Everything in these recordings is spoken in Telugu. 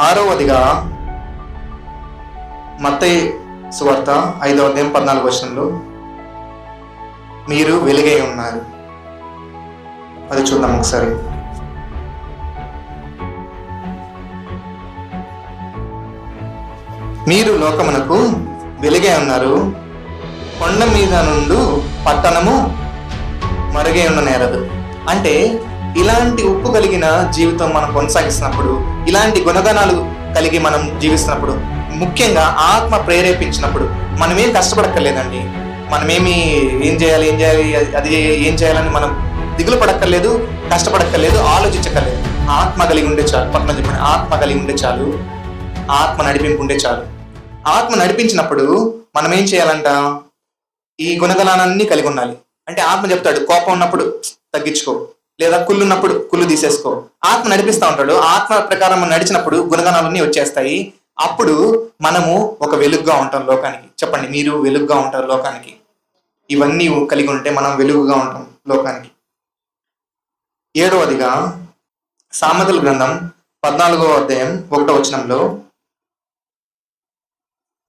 ఆరవదిగా మత్తయి సువార్త ఐదవ అధ్యాయం పద్నాలుగు వచనంలో మీరు వెలుగై ఉన్నారు. అది చూద్దాం ఒకసారి. మీరు లోకమునకు వెలుగై ఉన్నారు. కొండ మీద నుండు పట్టణము మరుగై ఉన్న నేరదు. అంటే ఇలాంటి ఉప్పు కలిగిన జీవితం మనం కొనసాగిస్తున్నప్పుడు ఇలాంటి గుణగణాలు కలిగి మనం జీవిస్తున్నప్పుడు ముఖ్యంగా ఆత్మ ప్రేరేపించినప్పుడు మనమేం కష్టపడక్కర్లేదండి. మనమేమి ఏం చేయాలి ఏం చేయాలి అది ఏం చేయాలని మనం దిగులు పడక్కర్లేదు కష్టపడక్కర్లేదు ఆలోచించక్కర్లేదు. ఆత్మ కలిగి ఉండే చాలు. పక్కన చెప్పండి. ఆత్మ కలిగి ఉండే చాలు. ఆత్మ నడిపింపు ఉండే చాలు. ఆత్మ నడిపించినప్పుడు మనం ఏం చేయాలంట? ఈ గుణగణాలన్నీ కలిగి ఉండాలి. అంటే ఆత్మ చెప్తాడు కోపం ఉన్నప్పుడు తగ్గించుకో. లేదా కుళ్ళు ఉన్నప్పుడు కుళ్ళు తీసేసుకో. ఆత్మ నడిపిస్తా ఉంటాడు. ఆత్మ ప్రకారం మనం నడిచినప్పుడు గుణగణాలన్నీ వచ్చేస్తాయి. అప్పుడు మనము ఒక వెలుగుగా ఉంటాం లోకానికి. చెప్పండి మీరు వెలుగుగా ఉంటారు లోకానికి. ఇవన్నీ కలిగి ఉంటే మనం వెలుగుగా ఉంటాం లోకానికి. ఏడవదిగా సామెతల గ్రంథం పద్నాలుగో అధ్యాయం ఒకటో వచనంలో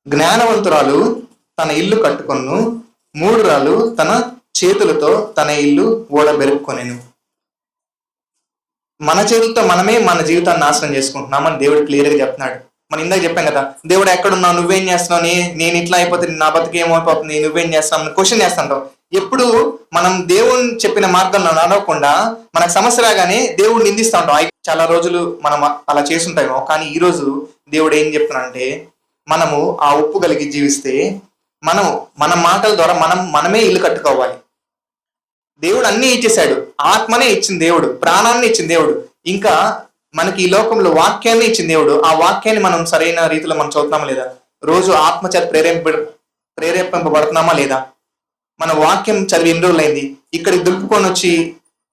జ్ఞానవంతురాలు తన ఇల్లు కట్టుకొను మూడురాలు తన చేతులతో తన ఇల్లు ఓడబెరుక్కొనెను. మన చేతులతో మనమే మన జీవితాన్ని నాశనం చేసుకుంటున్నామని దేవుడు క్లియర్గా చెప్తున్నాడు. మనం ఇందాక చెప్పాం కదా దేవుడు ఎక్కడున్నావు? నువ్వేం చేస్తున్నావు? నేను ఇట్లా అయిపోతే నా బతుకు ఏమైపోతుంది? నువ్వేం చేస్తావు క్వశ్చన్ చేస్తుంటావు ఎప్పుడు మనం దేవుని చెప్పిన మార్గంలో నడవకుండా మనకు సమస్య రాగానే దేవుడు నిందిస్తూ ఉంటాం. చాలా రోజులు మనం అలా చేస్తుంటామో కానీ ఈ రోజు దేవుడు ఏం చెప్తున్నాడంటే మనము ఆ ఉప్పు కలిగి జీవిస్తే మనం మన మాటల ద్వారా మనం మనమే ఇల్లు కట్టుకోవాలి. దేవుడు అన్ని ఇచ్చేశాడు. ఆత్మనే ఇచ్చిన దేవుడు ప్రాణాన్ని ఇచ్చిన దేవుడు. ఇంకా మనకి ఈ లోకంలో వాక్యాన్ని ఇచ్చిన దేవుడు. ఆ వాక్యాన్ని మనం సరైన రీతిలో మనం చదువుతున్నామా లేదా? రోజు ఆత్మ చేత ప్రేరేప ప్రేరేపింపబడుతున్నామా లేదా? మన వాక్యం చదివి ఎన్ని రోజులైంది? ఇక్కడికి దులుపుకొని వచ్చి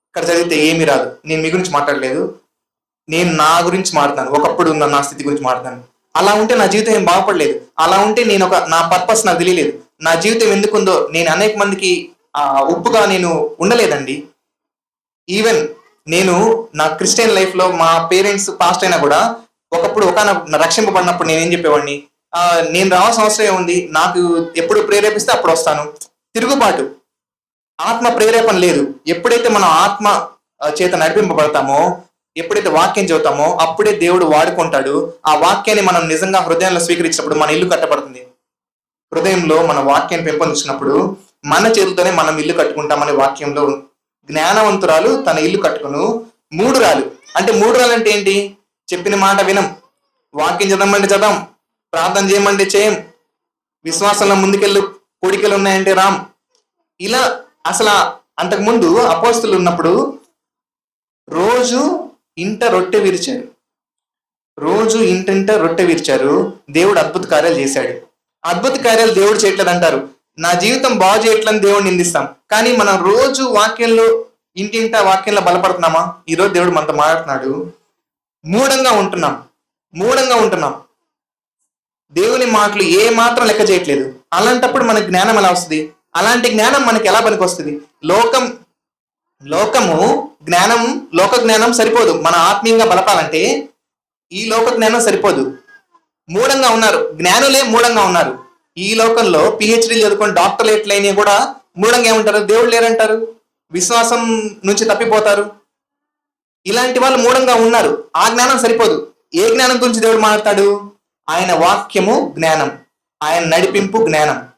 ఇక్కడ చదివితే ఏమీ రాదు. నేను మీ గురించి మాట్లాడలేదు. నేను నా గురించి మాట్లాడతాను ఒకప్పుడు ఉన్న నా స్థితి గురించి మాట్లాడతాను అలా ఉంటే నా జీవితం ఏం బాగుపడలేదు. అలా ఉంటే నేను ఒక నా పర్పస్ నాకు తెలియలేదు. నా జీవితం ఎందుకుందో నేను అనేక మందికి ఉప్పుగా నేను ఉండలేదండి. ఈవెన్ నేను నా క్రిస్టియన్ లైఫ్లో మా పేరెంట్స్ పాస్ట్ అయినా కూడా ఒకప్పుడు ఒక రక్షింపబడినప్పుడు నేనేం చెప్పేవాడిని? నేను రావాల్సిన అవసరం ఉంది నాకు ఎప్పుడు ప్రేరేపిస్తే అప్పుడు వస్తాను. తిరుగుబాటు. ఆత్మ ప్రేరేపణ లేదు. ఎప్పుడైతే మనం ఆత్మ చేత నడిపింపబడతామో ఎప్పుడైతే వాక్యం చదువుతామో అప్పుడే దేవుడు వాడుకుంటాడు. ఆ వాక్యాన్ని మనం నిజంగా హృదయంలో స్వీకరించినప్పుడు మన ఇల్లు కట్టబడుతుంది. హృదయంలో మన వాక్యాన్ని పెంపొందించినప్పుడు మన చేతులతోనే మనం ఇల్లు కట్టుకుంటామనే వాక్యంలో జ్ఞానవంతురాలు తన ఇల్లు కట్టుకును. మూడు రాలు అంటే మూడు రాలు అంటే ఏంటి? చెప్పిన మాట వినం. వాక్యం చదవమంటే చదవం. ప్రార్థన చేయమంటే చేయం. విశ్వాసంలో ముందుకెళ్ళు. కోడికలు ఉన్నాయంటే రామ్. ఇలా అసలు అంతకుముందు అపోస్తులు ఉన్నప్పుడు రోజు ఇంట రొట్టె విరిచారు. రోజు ఇంటింట రొట్టె విరిచారు. దేవుడు అద్భుత కార్యాలు చేశాడు. అద్భుత కార్యాలు దేవుడు చేయట్లేదు అంటారు. నా జీవితం బాగు చేయట్లని దేవుడిని నిందిస్తాం. కానీ మనం రోజు వాక్యంలో ఇంటింట వాక్యంలో బలపడుతున్నామా? ఈరోజు దేవుడు మనతో మాట్లాడుతున్నాడు. మూఢంగా ఉంటున్నాం. మూఢంగా ఉంటున్నాం. దేవుని మాటలు ఏ మాత్రం లెక్క చేయట్లేదు. అలాంటప్పుడు మనకు జ్ఞానం ఎలా వస్తుంది? అలాంటి జ్ఞానం మనకి ఎలా పనికి వస్తుంది లోకం లోకము జ్ఞానం లోక జ్ఞానం సరిపోదు. మన ఆత్మీయంగా బలపాలంటే ఈ లోక జ్ఞానం సరిపోదు. మూఢంగా ఉన్నారు. జ్ఞానులే మూఢంగా ఉన్నారు. ఈ లోకంలో పిహెచ్డి చదువుకొని డాక్టర్లు ఎట్లయినా కూడా మూఢంగా ఏమంటారు? దేవుడు లేరంటారు? విశ్వాసం నుంచి తప్పిపోతారు. ఇలాంటి వాళ్ళు మూఢంగా ఉన్నారు. ఆ జ్ఞానం సరిపోదు. ఏ జ్ఞానం గురించి దేవుడు మాట్లాడతాడు ఆయన వాక్యము జ్ఞానం. ఆయన నడిపింపు జ్ఞానం.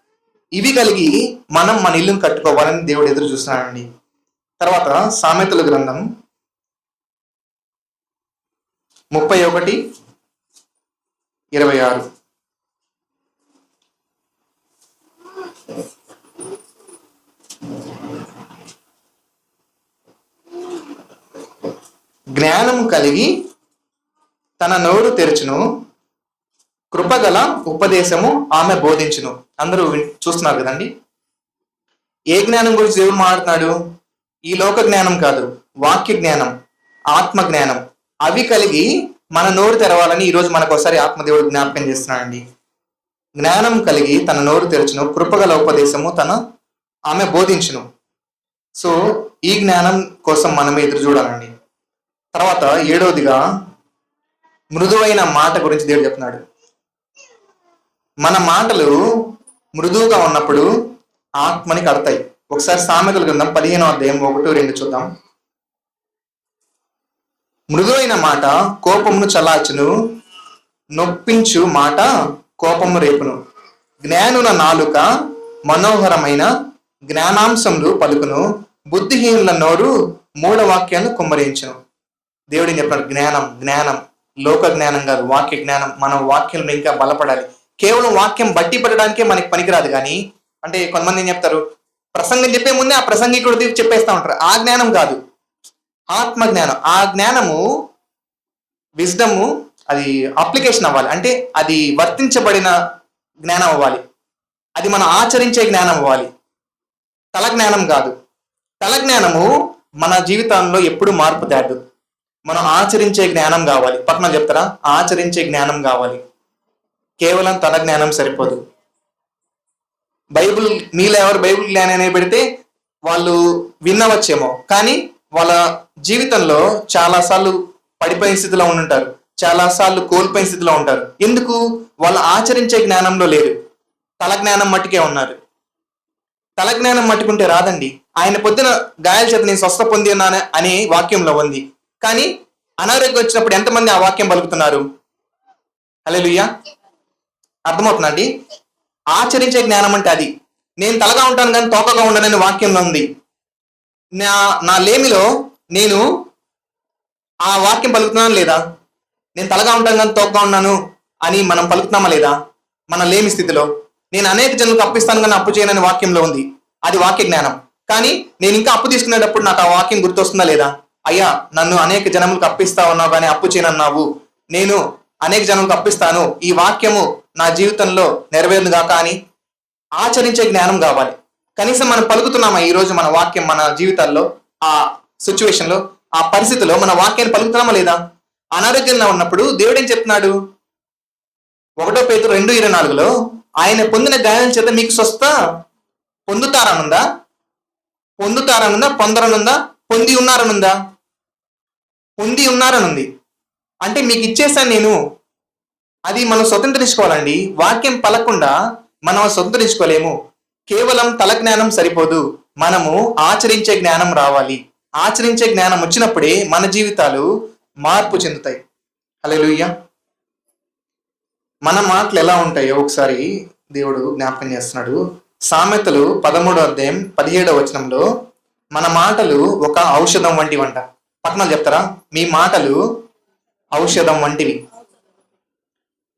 ఇవి కలిగి మనం మన ఇల్లును కట్టుకోవాలని దేవుడు ఎదురు చూస్తున్నాడండి. తర్వాత సామెతల గ్రంథం ముప్పై ఒకటి ఇరవై ఆరు. జ్ఞానం కలిగి తన నోరు తెరచును. కృపగల ఉపదేశము ఆమె బోధించును. అందరూ చూస్తున్నారు కదండి? ఏ జ్ఞానం గురించి దేవుడు మాట్లాడుతున్నాడు? ఈ లోక జ్ఞానం కాదు వాక్య జ్ఞానం ఆత్మ జ్ఞానం. అవి కలిగి మన నోరు తెరవాలని ఈరోజు మనకు ఒకసారి ఆత్మదేవుడు జ్ఞాపకం చేస్తున్నాడండి. జ్ఞానం కలిగి తన నోరు తెరచును కృపగల ఉపదేశము తన ఆమె బోధించును. సో ఈ జ్ఞానం కోసం మనం ఎదురు చూడాలండి. తర్వాత ఏడవదిగా మృదువైన మాట గురించి దేవుడు చెప్తున్నాడు. మన మాటలు మృదువుగా ఉన్నప్పుడు ఆత్మని కడతాయి. ఒకసారి సామెతలు గ్రంథం పదిహేనో అధ్యాయం ఒకటి రెండు చూద్దాం. మృదువైన మాట కోపమును చలాచును నొప్పించు మాట కోపము రేపును. జ్ఞానుల నాలుక మనోహరమైన జ్ఞానాంశములు పలుకును బుద్ధిహీనుల నోరు మూఢవాక్యాలను కుమ్మరించును. దేవుడిని చెప్పాడు? జ్ఞానం జ్ఞానం లోక జ్ఞానం కాదు వాక్య జ్ఞానం. మనం వాక్యంలో ఇంకా బలపడాలి. కేవలం వాక్యం బట్టి పడడానికే మనకి పనికిరాదు కానీ అంటే కొంతమంది ఏం చెప్తారు? ప్రసంగం చెప్పే ముందే ఆ ప్రసంగికుడు చెప్పేస్తా ఉంటారు. ఆ జ్ఞానం కాదు. ఆత్మ జ్ఞానం. ఆ జ్ఞానము విజ్డము అది అప్లికేషన్ అవ్వాలి. అంటే అది వర్తించబడిన జ్ఞానం అవ్వాలి. అది మనం ఆచరించే జ్ఞానం అవ్వాలి. తల జ్ఞానం కాదు. తల జ్ఞానము మన జీవితంలో ఎప్పుడు మార్పు తేడు మనం ఆచరించే జ్ఞానం కావాలి. పక్కన చెప్తారా? ఆచరించే జ్ఞానం కావాలి. కేవలం తన జ్ఞానం సరిపోదు. బైబిల్ మీలో ఎవరు బైబిల్ జ్ఞానం అనేది పెడితే వాళ్ళు విన్నవచ్చేమో కానీ వాళ్ళ జీవితంలో చాలా సార్లు పడిపోయిన స్థితిలో ఉండుంటారు. చాలాసార్లు కోల్పోయిన స్థితిలో ఉంటారు. ఎందుకు? వాళ్ళు ఆచరించే జ్ఞానంలో లేరు. తల జ్ఞానం మట్టుకే ఉన్నారు. తల జ్ఞానం మట్టుకుంటే రాదండి. ఆయన పొద్దున గాయాల చేత నేను స్వస్థ పొంది ఉన్నాను అనే వాక్యంలో ఉంది. కానీ అనారోగ్యం వచ్చినప్పుడు ఎంతమంది ఆ వాక్యం పలుకుతున్నారు? హల్లెలూయా. అర్థమవుతుందండి? ఆచరించే జ్ఞానం అంటే అది. నేను తలగా ఉంటాను కానీ తోకగా ఉండనని వాక్యంలో ఉంది. నా నా లేమిలో నేను ఆ వాక్యం పలుకుతున్నాను లేదా? నేను తలగా ఉంటాను కానీ తోకగా ఉన్నాను అని మనం పలుకుతున్నామా లేదా? మన లేమి స్థితిలో. నేను అనేక జనులకు అప్పిస్తాను కానీ అప్పు చేయనని వాక్యంలో ఉంది. అది వాక్య జ్ఞానం. కానీ నేను ఇంకా అప్పు తీసుకునేటప్పుడు నాకు ఆ వాక్యం గుర్తొస్తుందా లేదా? అయ్యా నన్ను అనేక జనములకు అప్పిస్తా ఉన్నావు కానీ అప్పు చేయనన్నావు. నేను అనేక జనములకు అప్పిస్తాను. ఈ వాక్యము నా జీవితంలో నెరవేరును గాక అని ఆచరించే జ్ఞానం కావాలి. కనీసం మనం పలుకుతున్నామా ఈ రోజు మన వాక్యం మన జీవితాల్లో ఆ సిచ్యువేషన్లో ఆ పరిస్థితిలో మన వాక్యాన్ని పలుకుతున్నామా లేదా? అనారోగ్యంగా ఉన్నప్పుడు దేవుడు ఏం చెప్తున్నాడు? ఒకటో పేరు రెండు ఇరవై నాలుగులో ఆయన పొందిన గాయాల చేత మీకు స్వస్థ పొందుతారనుందా? పొందుతారనుందా? పొందరనుందా? పొంది ఉన్నారనుందా? పొంది ఉన్నారనుంది. అంటే మీకు ఇచ్చేసాను నేను. అది మనం స్వతంత్రించుకోవాలండి. వాక్యం పలకుండా మనం స్వతంత్రించుకోలేము. కేవలం తల జ్ఞానం సరిపోదు. మనము ఆచరించే జ్ఞానం రావాలి. ఆచరించే జ్ఞానం వచ్చినప్పుడే మన జీవితాలు మార్పు చెందుతాయి. హల్లెలూయా. మన మాటలు ఎలా ఉంటాయో ఒకసారి దేవుడు జ్ఞాపకం చేస్తున్నాడు. సామెతలు పదమూడో అధ్యాయం పదిహేడవ వచనంలో మన మాటలు ఒక ఔషధం వంటివంట. పక్కన చెప్తారా? మీ మాటలు ఔషధం వంటివి.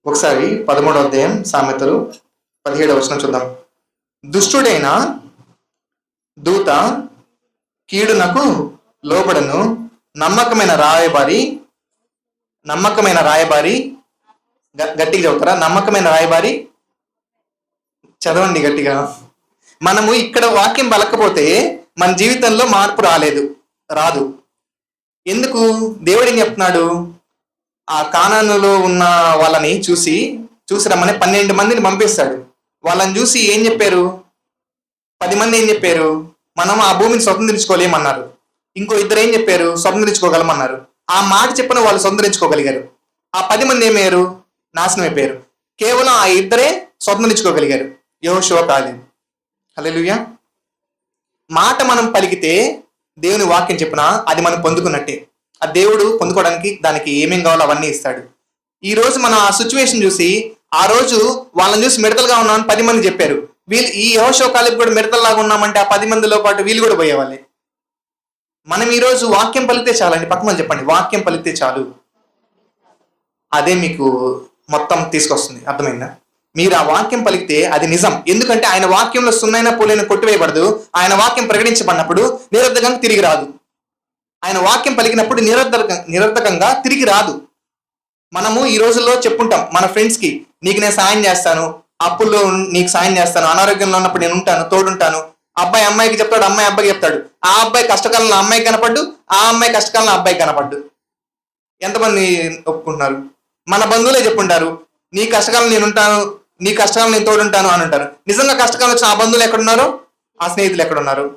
ఒకసారి పదమూడో అధ్యాయం సామెతలు పదిహేడవ వచనం చూద్దాం. దుష్టుడైన దూత కీడునకు లోబడను నమ్మకమైన రాయబారి నమ్మకమైన రాయబారి గ- గట్టిగా చెబుతారా నమ్మకమైన రాయబారి? చదవండి గట్టిగా. మనము ఇక్కడ వాక్యం పలకపోతే మన జీవితంలో మార్పు రాలేదు రాదు. ఎందుకు? దేవుడు ఏం చెప్తున్నాడు? ఆ కానానులో ఉన్న వాళ్ళని చూసి చూసి రమ్మని పన్నెండు మందిని పంపిస్తాడు. వాళ్ళని చూసి ఏం చెప్పారు? పది మంది ఏం చెప్పారు? మనం ఆ భూమిని స్వతంత్రించుకోలేమన్నారు. ఇంకో ఇద్దరు ఏం చెప్పారు? స్వతంత్రించుకోగలమన్నారు. ఆ మాట చెప్పిన వాళ్ళు స్వతంత్రించుకోగలిగారు. ఆ పది మంది ఏమయ్యారు నాశనం అయిపోయారు. కేవలం ఆ ఇద్దరే స్వతంత్రించుకోగలిగారు. యోషో కాలేదు హల్లెలూయా. మాట మనం పలికితే దేవుని వాక్యం చెప్పినా అది మనం పొందుకున్నట్టే. ఆ దేవుడు పొందుకోవడానికి దానికి ఏమేం కావాలో అవన్నీ ఇస్తాడు. ఈ రోజు మన ఆ సిచ్యువేషన్ చూసి ఆ రోజు వాళ్ళని చూసి మిడతలుగా ఉన్నామని పది మంది చెప్పారు. వీళ్ళు ఈ యహోశోకాలకు కూడా మిడతల్లాగా ఉన్నామంటే ఆ పది మందిలో పాటు వీళ్ళు కూడా పోయేవాళ్ళే. మనం ఈ రోజు వాక్యం పలికితే చాలండి. పక్కన చెప్పండి. వాక్యం పలికితే చాలు. అదే మీకు మొత్తం తీసుకొస్తుంది. అర్థమైందా? మీరు ఆ వాక్యం పలికితే అది నిజం. ఎందుకంటే ఆయన వాక్యంలో సున్నైన పోలేని కొట్టివేయబడదు. ఆయన వాక్యం ప్రకటించబడినప్పుడు నిరర్ధకంగా తిరిగి రాదు. ఆయన వాక్యం పలికినప్పుడు నిరర్ధక నిరర్ధకంగా తిరిగి రాదు. మనము ఈ రోజుల్లో చెప్పుంటాం మన ఫ్రెండ్స్కి నీకు నేను సాయం చేస్తాను అప్పుల్లో నీకు సాయం చేస్తాను అనారోగ్యంలో ఉన్నప్పుడు నేను ఉంటాను తోడుంటాను. అబ్బాయి అమ్మాయికి చెప్తాడు అమ్మాయి అబ్బాయికి చెప్తాడు. ఆ అబ్బాయి కష్టకాలంలో అమ్మాయి కనపడ్డు ఆ అమ్మాయి కష్టకాలంలో అబ్బాయి కనపడ్డు. ఎంతమంది ఒప్పుకుంటున్నారు? మన బంధువులే చెప్పుంటారు నీ కష్టకాలం నేను ఉంటాను నీ కష్టకాలం నేను తోడుంటాను అని అంటారు. నిజంగా కష్టకాలం వచ్చిన ఆ బంధువులు ఎక్కడున్నారు? ఆ స్నేహితులు ఎక్కడున్నారు?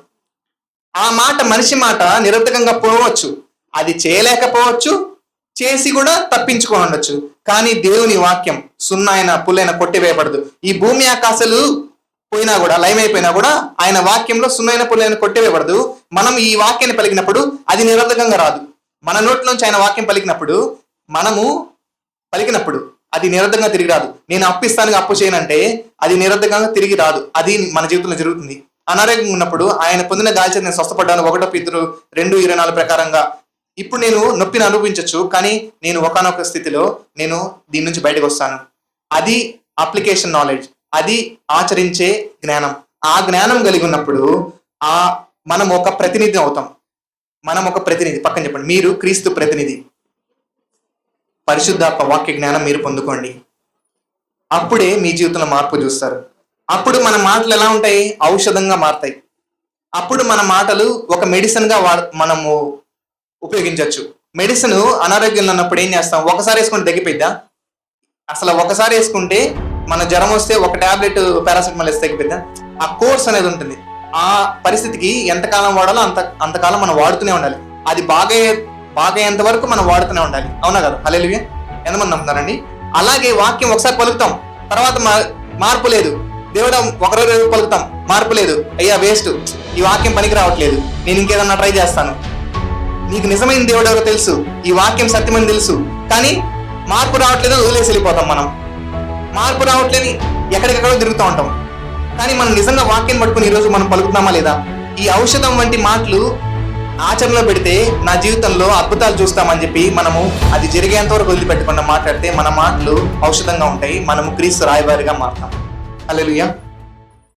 ఆ మాట మనిషి మాట నిరర్థకంగా పోవచ్చు. అది చేయలేకపోవచ్చు. చేసి కూడా తప్పించుకో ఉండొచ్చు కానీ దేవుని వాక్యం సున్నాయన పుల్లైన కొట్టివేయబడదు ఈ భూమి ఆకాశాలు పోయినా కూడా లయం అయిపోయినా కూడా ఆయన వాక్యంలో సున్నైన పుల్లైన కొట్టివేయబడదు మనం ఈ వాక్యాన్ని పలికినప్పుడు అది నిరర్థకంగా రాదు. మన నోట్లోంచి నుంచి ఆయన వాక్యం పలికినప్పుడు మనము పలికినప్పుడు అది నిరర్ధకంగా తిరిగి రాదు. నేను అప్పిస్తానుగా అప్పు చేయనంటే అది నిరర్ధకంగా తిరిగి రాదు. అది మన జీవితంలో జరుగుతుంది. అనారోగ్యంగా ఉన్నప్పుడు ఆయన పొందిన గాల్చేత నేను స్వస్థపడ్డాను. ఒకటో పితరు రెండు ఇరవై నాలుగు ప్రకారంగా. ఇప్పుడు నేను నొప్పిని అనుభవించవచ్చు కానీ నేను ఒకనొక స్థితిలో నేను దీని నుంచి బయటకు వస్తాను. అది అప్లికేషన్ నాలెడ్జ్. అది ఆచరించే జ్ఞానం. ఆ జ్ఞానం కలిగి ఉన్నప్పుడు ఆ మనం ఒక ప్రతినిధి అవుతాం. మనం ఒక ప్రతినిధి. పక్కన చెప్పండి. మీరు క్రీస్తు ప్రతినిధి. పరిశుద్ధాత్మ వాక్య జ్ఞానం మీరు పొందుకోండి. అప్పుడే మీ జీవితంలో మార్పు చూస్తారు. అప్పుడు మన మాటలు ఎలా ఉంటాయి? ఔషధంగా మారుతాయి. అప్పుడు మన మాటలు ఒక మెడిసిన్గా వా మనము ఉపయోగించవచ్చు మెడిసిన్ అనారోగ్యంలో ఉన్నప్పుడు ఏం చేస్తాం? ఒకసారి వేసుకుంటే తగ్గిపోయిద్దా? అసలు ఒకసారి వేసుకుంటే మన జ్వరం వస్తే ఒక టాబ్లెట్ పారాసిటమాల్ వేస్తే తగ్గిపోయిద్దా? ఆ కోర్స్ అనేది ఉంటుంది. ఆ పరిస్థితికి ఎంతకాలం వాడాలో అంత అంతకాలం మనం వాడుతూనే ఉండాలి. అది బాగా బాగయ్యేంత వరకు మనం వాడుతూనే ఉండాలి. అవునా కదా? హల్లెలూయా. ఎంతమంది నమ్ముతారండి అలాగే వాక్యం ఒకసారి పలుకుతాం. తర్వాత మా- మార్పు లేదు. దేవుడు ఒకరోజు పలుకుతాం. మార్పు లేదు. అయ్యా వేస్ట్. ఈ వాక్యం పనికి రావట్లేదు. నేను ఇంకేదన్నా ట్రై చేస్తాను. నీకు నిజమైన దేవుడు ఎవరో తెలుసు. ఈ వాక్యం సత్యమని తెలుసు. కానీ మార్పు రావట్లేదు వదిలేసి వెళ్ళిపోతాం మనం. మార్పు రావట్లేని ఎక్కడికెక్కడో తిరుగుతూ ఉంటాం. కానీ మనం నిజంగా వాక్యం పట్టుకుని ఈరోజు మనం పలుకుతున్నామా లేదా? ఈ ఔషధం వంటి మాటలు ఆచరణలో పెడితే నా జీవితంలో అద్భుతాలు చూస్తామని చెప్పి మనము అది జరిగేంత వరకు వదిలిపెట్టకుండా మాట్లాడితే మన మాటలు ఔషధంగా ఉంటాయి. మనము క్రీస్తు రాయవారిగా మారుతాం. అల్లెలుయ్యా